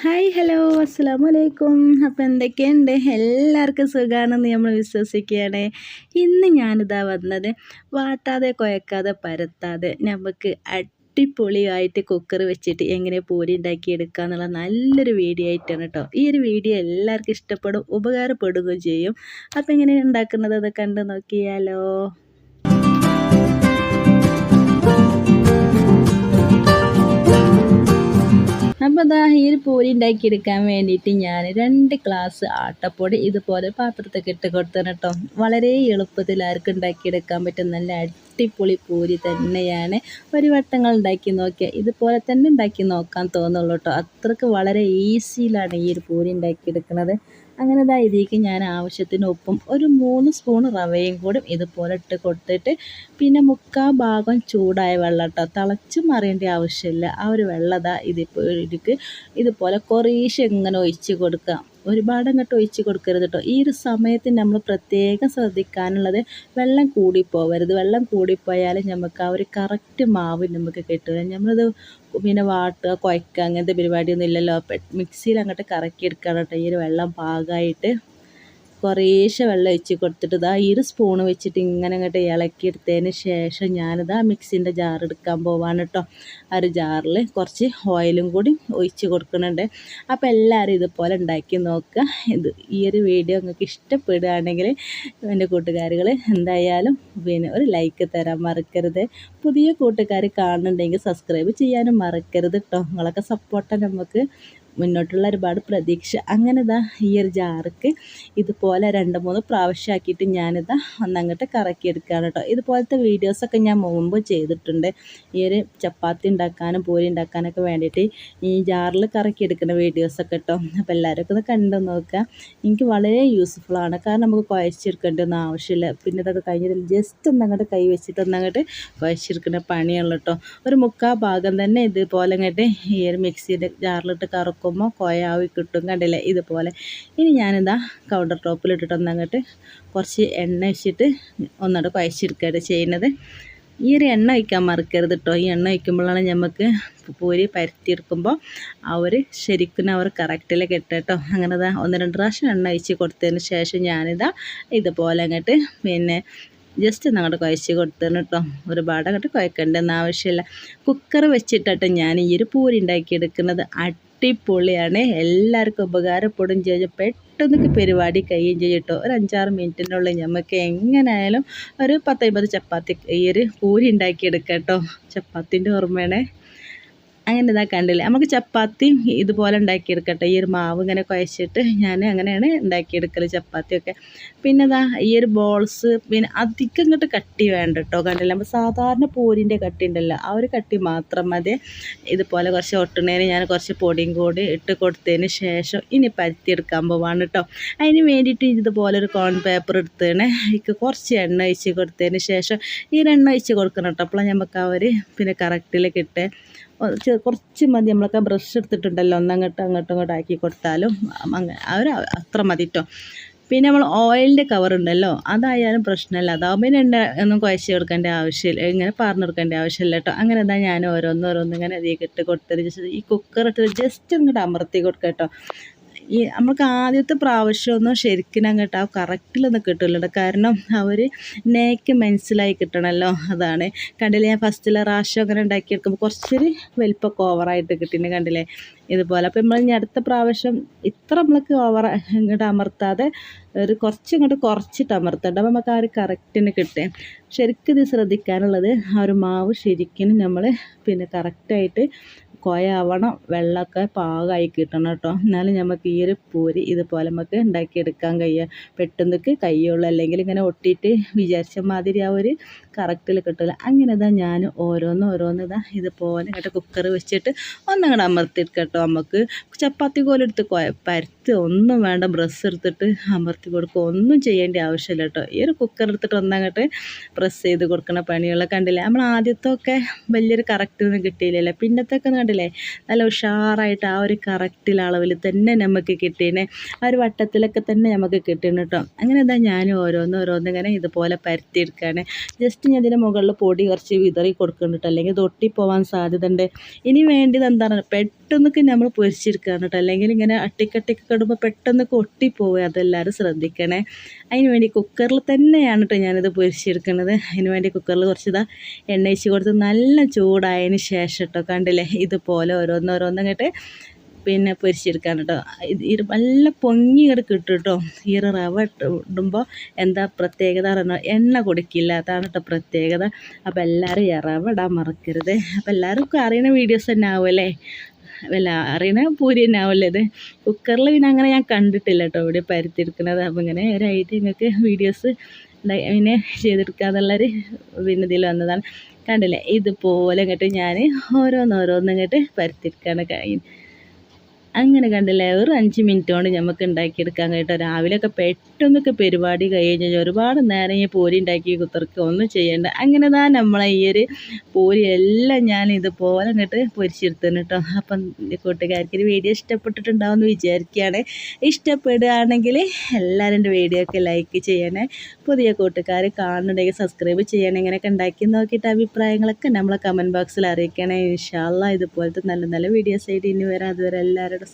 Hi hello അസ്സാം വലൈക്കും അപ്പം എന്തൊക്കെയുണ്ട്? എല്ലാവർക്കും സുഖമാണെന്ന് നമ്മൾ വിശ്വസിക്കുകയാണ്. ഇന്ന് ഞാനിതാ വന്നത് വാട്ടാതെ കുഴക്കാതെ പരത്താതെ നമുക്ക് അടിപൊളിയായിട്ട് കുക്കർ വെച്ചിട്ട് എങ്ങനെ പൂരി ഉണ്ടാക്കി എടുക്കുക എന്നുള്ള നല്ലൊരു വീഡിയോ ആയിട്ടാണ് കേട്ടോ. ഈ ഒരു വീഡിയോ എല്ലാവർക്കും ഇഷ്ടപ്പെടും ഉപകാരപ്പെടുകയും ചെയ്യും. അപ്പം എങ്ങനെ ഉണ്ടാക്കുന്നത്? അത് കണ്ട് നോക്കിയാലോ. പൂരി ഈ ഒരു പൂരി ഉണ്ടാക്കിയെടുക്കാൻ വേണ്ടിയിട്ട് ഞാൻ രണ്ട് ഗ്ലാസ് ആട്ടപ്പൊടി ഇതുപോലെ പാത്രത്തൊക്കെ ഇട്ട് കൊടുത്തതാണ് കേട്ടോ. വളരെ എളുപ്പത്തിൽ ആർക്കും ഉണ്ടാക്കിയെടുക്കാൻ പറ്റും. നല്ല അടിപൊളി പൂരി തന്നെയാണ്. ഒരു വട്ടങ്ങൾ ഉണ്ടാക്കി നോക്കിയാൽ ഇതുപോലെ തന്നെ ഉണ്ടാക്കി നോക്കാൻ തോന്നുള്ളൂ കേട്ടോ. അത്രയ്ക്ക് വളരെ ഈസിയിലാണ് ഈ ഒരു പൂരി ഉണ്ടാക്കിയെടുക്കുന്നത്. അങ്ങനെ ഇതാ ഇതിലേക്ക് ഞാൻ ആവശ്യത്തിന് ഉപ്പും ഒരു മൂന്ന് സ്പൂൺ റവയും കൂടി ഇതുപോലെ ഇട്ട് കൊടുത്തിട്ട് പിന്നെ മുക്കാ ഭാഗം ചൂടായ വെള്ളം കേട്ടോ. തിളച്ച് മറിയേണ്ട ആവശ്യമില്ല. ആ ഒരു വെള്ളം ഇതാ ഇതിപ്പോൾ ഇതുപോലെ കുറേശ്ശെ ഇങ്ങനെ ഒഴിച്ച് കൊടുക്കുക. ഒരുപാട് അങ്ങോട്ട് ഒഴിച്ച് കൊടുക്കരുത് കേട്ടോ ഈ ഒരു സമയത്ത് നമ്മൾ പ്രത്യേകം ശ്രദ്ധിക്കാനുള്ളത് വെള്ളം കൂടിപ്പോവരുത്. വെള്ളം കൂടിപ്പോയാൽ നമുക്ക് ആ ഒരു കറക്റ്റ് മാവ് നമുക്ക് കിട്ടില്ല നമ്മളത് പിന്നെ വാട്ടുക കുഴക്കുക അങ്ങനത്തെ പരിപാടിയൊന്നും ഇല്ലല്ലോ. മിക്സിയിൽ അങ്ങോട്ട് കറക്കി എടുക്കണം കേട്ടോ ഈ ഒരു വെള്ളം പാകമായിട്ട് കുറേശ്ശെ വെള്ളം ഒഴിച്ച് കൊടുത്തിട്ട് ഇതാ ഈ ഒരു സ്പൂണ് വെച്ചിട്ട് ഇങ്ങനെ അങ്ങോട്ട് ഇളക്കിയെടുത്തതിന് ശേഷം ഞാനിതാ മിക്സിന്റെ ജാർ എടുക്കാൻ പോവാണ് കേട്ടോ ആ ഒരു ജാറിൽ കുറച്ച് ഓയിലും കൂടി ഒഴിച്ച് കൊടുക്കുന്നുണ്ട്. അപ്പോൾ എല്ലാവരും ഇതുപോലെ ഉണ്ടാക്കി നോക്കുക. ഇത് ഈ ഒരു വീഡിയോ നിങ്ങൾക്ക് ഇഷ്ടപ്പെടുകയാണെങ്കിൽ എന്റെ കൂട്ടുകാരികൾ എന്തായാലും പിന്നെ ഒരു ലൈക്ക് തരാൻ മറക്കരുത്. പുതിയ കൂട്ടുകാർ കാണുന്നുണ്ടെങ്കിൽ സബ്സ്ക്രൈബ് ചെയ്യാനും മറക്കരുത് കേട്ടോ നിങ്ങളൊക്കെ സപ്പോർട്ടാണ് നമുക്ക്. മുന്നോട്ടുള്ള ഒരുപാട് പ്രതീക്ഷ. അങ്ങനെ ഇതാ ഈ ഒരു ജാർക്ക് ഇതുപോലെ രണ്ട് മൂന്ന് പ്രാവശ്യമാക്കിയിട്ട് ഞാനിതാ ഒന്നങ്ങോട്ട് കറക്കിയെടുക്കുകയാണ് കേട്ടോ ഇതുപോലത്തെ വീഡിയോസൊക്കെ ഞാൻ മുമ്പ് ചെയ്തിട്ടുണ്ട്. ഈ ഒരു ചപ്പാത്തി ഉണ്ടാക്കാനും പൂരി ഉണ്ടാക്കാനൊക്കെ വേണ്ടിയിട്ട് ഈ ജാറിൽ കറക്കിയെടുക്കുന്ന വീഡിയോസൊക്കെ കേട്ടോ അപ്പോൾ എല്ലാവരും ഒന്ന് കണ്ടു നോക്കുക. എനിക്ക് വളരെ യൂസ്ഫുള്ളാണ് കാരണം നമുക്ക് കുഴച്ചെടുക്കേണ്ടൊന്നും ആവശ്യമില്ല. പിന്നെ ഇതൊക്കെ കഴിഞ്ഞിട്ട് ജസ്റ്റ് ഒന്നങ്ങോട്ട് കൈ വെച്ചിട്ട് ഒന്നങ്ങോട്ട് കുഴച്ചെടുക്കുന്ന പണിയുള്ളൂ കേട്ടോ ഒരു മുക്കാ ഭാഗം തന്നെ ഇതുപോലെ അങ്ങോട്ട് ഈ ഒരു മിക്സിയുടെ ജാറിലിട്ട് കറക്കും. വെക്കുമ്പോൾ കൊയാവി കിട്ടും കണ്ടില്ലേ? ഇതുപോലെ. ഇനി ഞാനിതാ കൗണ്ടർ ടോപ്പിലിട്ടിട്ട് ഒന്നങ്ങോട്ട് കുറച്ച് എണ്ണ വെച്ചിട്ട് ഒന്നോട് കുഴച്ചെടുക്കുകയാണ് ചെയ്യുന്നത്. ഈ ഒരു എണ്ണ ഒഴിക്കാൻ മറക്കരുത് കേട്ടോ ഈ എണ്ണ ഒഴിക്കുമ്പോഴാണ് നമുക്ക് പൂരി പരത്തിയെടുക്കുമ്പോൾ അവർ ശരിക്കും അവർ കറക്റ്റിൽ കെട്ടോ അങ്ങനെ ഇതാ ഒന്ന് രണ്ട് പ്രാവശ്യം എണ്ണ ഒഴിച്ച് കൊടുത്തതിന് ശേഷം ഞാനിതാ ഇതുപോലെ അങ്ങോട്ട് പിന്നെ ജസ്റ്റ് ഒന്ന് അങ്ങോട്ട് കുഴച്ച് കൊടുത്തതിന് കേട്ടോ ഒരുപാട് അങ്ങോട്ട് കുഴക്കേണ്ടെന്ന് ആവശ്യമില്ല. കുക്കർ വെച്ചിട്ടോ ഞാൻ ഈ ഒരു പൂരി ഉണ്ടാക്കിയെടുക്കുന്നത്. അടിപൊളിയാണ്. എല്ലാവർക്കും ഉപകാരപ്പെടും ചെയ്യും. പെട്ടെന്നൊക്കെ പരിപാടി കഴിയും ചെയ്യും കേട്ടോ ഒരു അഞ്ചാറ് മിനിറ്റിനുള്ളിൽ നമുക്ക് എങ്ങനെയായാലും ഒരു പത്തമ്പത് ചപ്പാത്തി ഈ ഒരു പൂരി ഉണ്ടാക്കിയെടുക്കാം കേട്ടോ ചപ്പാത്തിന്റെ ഓർമ്മയാണേ. അങ്ങനെ ഇതാ കണ്ടില്ലേ? നമുക്ക് ചപ്പാത്തി ഇതുപോലെ ഉണ്ടാക്കിയെടുക്കട്ടെ. ഈ ഒരു മാവ് ഇങ്ങനെ കുഴച്ചിട്ട് ഞാൻ അങ്ങനെയാണ് ഉണ്ടാക്കിയെടുക്കൽ ചപ്പാത്തിയൊക്കെ. പിന്നെ ഇതാ ഈ ഒരു ബോൾസ് പിന്നെ അധികം ഇങ്ങോട്ട് കട്ടി വേണ്ട കേട്ടോ. കണ്ടില്ല? നമ്മൾ സാധാരണ പൂരിന്റെ കട്ടി ഉണ്ടല്ലോ. ആ ഒരു കട്ടി മാത്രം മതി. ഇതുപോലെ കുറച്ച് ഒട്ടുന്നതിന് ഞാൻ കുറച്ച് പൊടിയും കൂടി ഇട്ട് കൊടുത്തതിന് ശേഷം ഇനി പരത്തിയെടുക്കാൻ പോവാണ് കേട്ടോ. അതിന് വേണ്ടിയിട്ട് ഇതുപോലെ ഒരു കോൺ പേപ്പർ എടുത്തേണ് എനിക്ക് കുറച്ച് എണ്ണ ഒഴിച്ച് കൊടുത്തതിന് ശേഷം ഈ എണ്ണ ഒഴിച്ച് കൊടുക്കണം കേട്ടോ. അപ്പോൾ നമുക്ക് അവർ പിന്നെ കറക്റ്റിൽ കിട്ടുക കുറച്ച് മതി. നമ്മളൊക്കെ ബ്രഷ് എടുത്തിട്ടുണ്ടല്ലോ. ഒന്നങ്ങോട്ട് അങ്ങോട്ടും ഇങ്ങോട്ടും ആക്കി കൊടുത്താലും അവർ അത്ര മതി കേട്ടോ പിന്നെ നമ്മൾ ഓയിലിന്റെ കവർ ഉണ്ടല്ലോ. അതായാലും പ്രശ്നമില്ല അതാവുമ്പോൾ പിന്നെ എണ്ണ ഒന്നും കുഴച്ച് കൊടുക്കേണ്ട ആവശ്യമില്ല ഇങ്ങനെ പറഞ്ഞു കൊടുക്കേണ്ട ആവശ്യമില്ല കേട്ടോ അങ്ങനെ എന്താ ഞാൻ ഓരോന്ന് ഓരോന്ന് ഇങ്ങനെ അതിലേക്ക് ഇട്ട് കൊടുത്തത്. ഈ കുക്കർ ഇട്ട് ജസ്റ്റ് അങ്ങോട്ട് അമർത്തി കൊടുക്കുക കേട്ടോ ഈ നമുക്ക് ആദ്യത്തെ പ്രാവശ്യമൊന്നും ശരിക്കും അങ്ങോട്ട് ആ കറക്റ്റിലൊന്നും കിട്ടില്ല കാരണം അവർ നേക്ക് മനസ്സിലായി കിട്ടണമല്ലോ അതാണ്. കണ്ടില്ലേ? ഞാൻ ഫസ്റ്റിലെ പ്രാവശ്യം അങ്ങനെ ഉണ്ടാക്കിയെടുക്കുമ്പോൾ കുറച്ചൊരു വലിപ്പമൊക്കെ ഓവറായിട്ട് കിട്ടിയിട്ടുണ്ട് കണ്ടില്ലേ? ഇതുപോലെ. അപ്പോൾ നമ്മൾ ഇനി അടുത്ത പ്രാവശ്യം ഇത്ര നമ്മൾക്ക് ഓവർ ഇങ്ങോട്ട് അമർത്താതെ ഒരു കുറച്ച് ഇങ്ങോട്ട് കുറച്ചിട്ട് അമർത്തണ്ട. അപ്പോൾ നമുക്ക് ആ ഒരു കറക്റ്റിന് കിട്ടുക ശരിക്കും ഇത് ശ്രദ്ധിക്കാനുള്ളത് ആ ഒരു മാവ് ശരിക്കും നമ്മൾ പിന്നെ കറക്റ്റായിട്ട് കൊയാവണം വെള്ളമൊക്കെ പാകമായി കിട്ടണം കേട്ടോ. എന്നാലും നമുക്ക് ഈ ഒരു പൂരി ഇതുപോലെ നമുക്ക് ഉണ്ടാക്കിയെടുക്കാൻ കഴിയുക പെട്ടെന്നൊക്കെ കഴിയുള്ളൂ അല്ലെങ്കിൽ ഇങ്ങനെ ഒട്ടിയിട്ട് വിചാരിച്ച മാതിരി ആ ഒരു കറക്റ്റിൽ കിട്ടില്ല അങ്ങനെ ഇതാ ഞാൻ ഓരോന്ന് ഓരോന്ന് ഇതാ ഇതുപോലെ ഇങ്ങോട്ട് കുക്കർ വെച്ചിട്ട് ഒന്നങ്ങോട്ട് അമർത്തിയിട്ട് കേട്ടോ നമുക്ക്. ചപ്പാത്തി പോലെ എടുത്ത് പരത്ത് ഒന്നും വേണ്ട ബ്രസ് എടുത്തിട്ട് അമർത്തി കൊടുക്കുക ഒന്നും ചെയ്യേണ്ട ആവശ്യമില്ല കേട്ടോ. ഈ ഒരു കുക്കർ എടുത്തിട്ട് ഒന്നങ്ങോട്ട് പ്രസ് ചെയ്ത് കൊടുക്കണ പണികളൊക്കെ കണ്ടില്ലേ? നമ്മൾ ആദ്യത്തൊക്കെ വലിയൊരു കറക്റ്റ് ഒന്നും കിട്ടിയില്ലല്ലോ. പിന്നത്തൊക്കെ കണ്ടില്ലേ? നല്ല ഉഷാറായിട്ട് ആ ഒരു കറക്റ്റിൽ അളവിൽ തന്നെ നമുക്ക് കിട്ടിയേനെ. ആ ഒരു വട്ടത്തിലൊക്കെ തന്നെ നമുക്ക് കിട്ടണം കേട്ടോ. അങ്ങനെ എന്താ ഞാൻ ഓരോന്ന് ഓരോന്ന് ഇങ്ങനെ ഇതുപോലെ പരത്തിയെടുക്കുകയാണ് ജസ്റ്റ് ഞാൻ ഇതിന്റെ മുകളിൽ പൊടി കുറച്ച് വിതറി കൊടുക്കുന്നുണ്ട് അല്ലെങ്കിൽ തൊട്ടി സാധ്യത ഉണ്ട് ഇനി വേണ്ടത് എന്താണ്? പെട്ടെന്നൊക്കെ നമ്മൾ പൊരിച്ചെടുക്കുകയാണ് കേട്ടോ. അല്ലെങ്കിൽ ഇങ്ങനെ അട്ടിക്കട്ടിക്ക് കിടുമ്പോൾ പെട്ടെന്ന് കൊട്ടിപ്പോവുക അതെല്ലാവരും ശ്രദ്ധിക്കണേ. അതിന് വേണ്ടി കുക്കറിൽ തന്നെയാണ് കേട്ടോ ഞാനിത് പൊരിച്ചെടുക്കുന്നത് അതിന് വേണ്ടി കുക്കറിൽ കുറച്ച് ഇതാ എണ്ണ ഒഴിച്ച് കൊടുത്ത് നല്ല ചൂടായതിന് ശേഷം കേട്ടോ കണ്ടില്ലേ? ഇതുപോലെ ഓരോന്നോരോന്നങ്ങോട്ട് പിന്നെ പൊരിച്ചെടുക്കാൻ കേട്ടോ. ഇത് നല്ല പൊങ്ങി ഇങ്ങോട്ട് കിട്ടും കേട്ടോ. ഈ റവ ഇടുമ്പോൾ എന്താ പ്രത്യേകത പറഞ്ഞാൽ എണ്ണ കൊടുക്കില്ല. അതാണ് കേട്ടോ പ്രത്യേകത. അപ്പോൾ എല്ലാവരും ഈ റവ ഇടാൻ മറക്കരുത്. അപ്പോൾ എല്ലാവർക്കും അറിയുന്ന വീഡിയോസ് തന്നെ ആവുമല്ലേ അല്ല അറിയണ പൂരി തന്നെ ആവുമല്ലേ കുക്കറിൽ പിന്നെ അങ്ങനെ ഞാൻ കണ്ടിട്ടില്ല കേട്ടോ ഇവിടെ പരത്തിയെടുക്കുന്നത് അപ്പം ഇങ്ങനെ ഒരു ഐഡിയ നിങ്ങൾക്ക് വീഡിയോസ് പിന്നെ ചെയ്തെടുക്കാന്നുള്ളൊരു പിന്നെ ഇതിൽ വന്നതാണ്. കണ്ടില്ലേ? ഇതുപോലെ ഇങ്ങോട്ട് ഞാൻ ഓരോന്നോരോന്ന് ഇങ്ങോട്ട് പരുത്തിയെടുക്കുകയാണ് കഴിയും അങ്ങനെ കണ്ടില്ലേ? ഒരു അഞ്ച് മിനിറ്റ് കൊണ്ട് നമുക്ക് ഉണ്ടാക്കിയെടുക്കാൻ കേട്ടോ രാവിലെയൊക്കെ പെട്ടെന്നൊക്കെ പരിപാടി കഴിഞ്ഞ് ഒരുപാട് നേരം ഈ പൂരി ഉണ്ടാക്കി കുത്തർക്ക്. ഒന്നും ചെയ്യേണ്ട. അങ്ങനെ താ നമ്മളെ ഈ ഒരു പൂരി എല്ലാം ഞാൻ ഇതുപോലെ അങ്ങോട്ട് പൊരിച്ചെടുത്തിന് കേട്ടോ അപ്പം കൂട്ടുകാർക്ക് ഒരു വീഡിയോ ഇഷ്ടപ്പെട്ടിട്ടുണ്ടാവും എന്ന് വിചാരിക്കുകയാണ് ഇഷ്ടപ്പെടുകയാണെങ്കിൽ എല്ലാവരും എന്റെ വീഡിയോ ഒക്കെ ലൈക്ക് ചെയ്യണേ. പുതിയ കൂട്ടുകാർ കാണുന്നുണ്ടെങ്കിൽ സബ്സ്ക്രൈബ് ചെയ്യണേ. ഇങ്ങനെയൊക്കെ ഉണ്ടാക്കി നോക്കിയിട്ട് അഭിപ്രായങ്ങളൊക്കെ നമ്മളെ കമന്റ് ബോക്സിൽ അറിയിക്കണേ. ഇൻഷാല്ല ഇതുപോലത്തെ നല്ല നല്ല വീഡിയോസ് ആയിട്ട് ഇനി വരാം. അതുവരെ എല്ലാവരോടും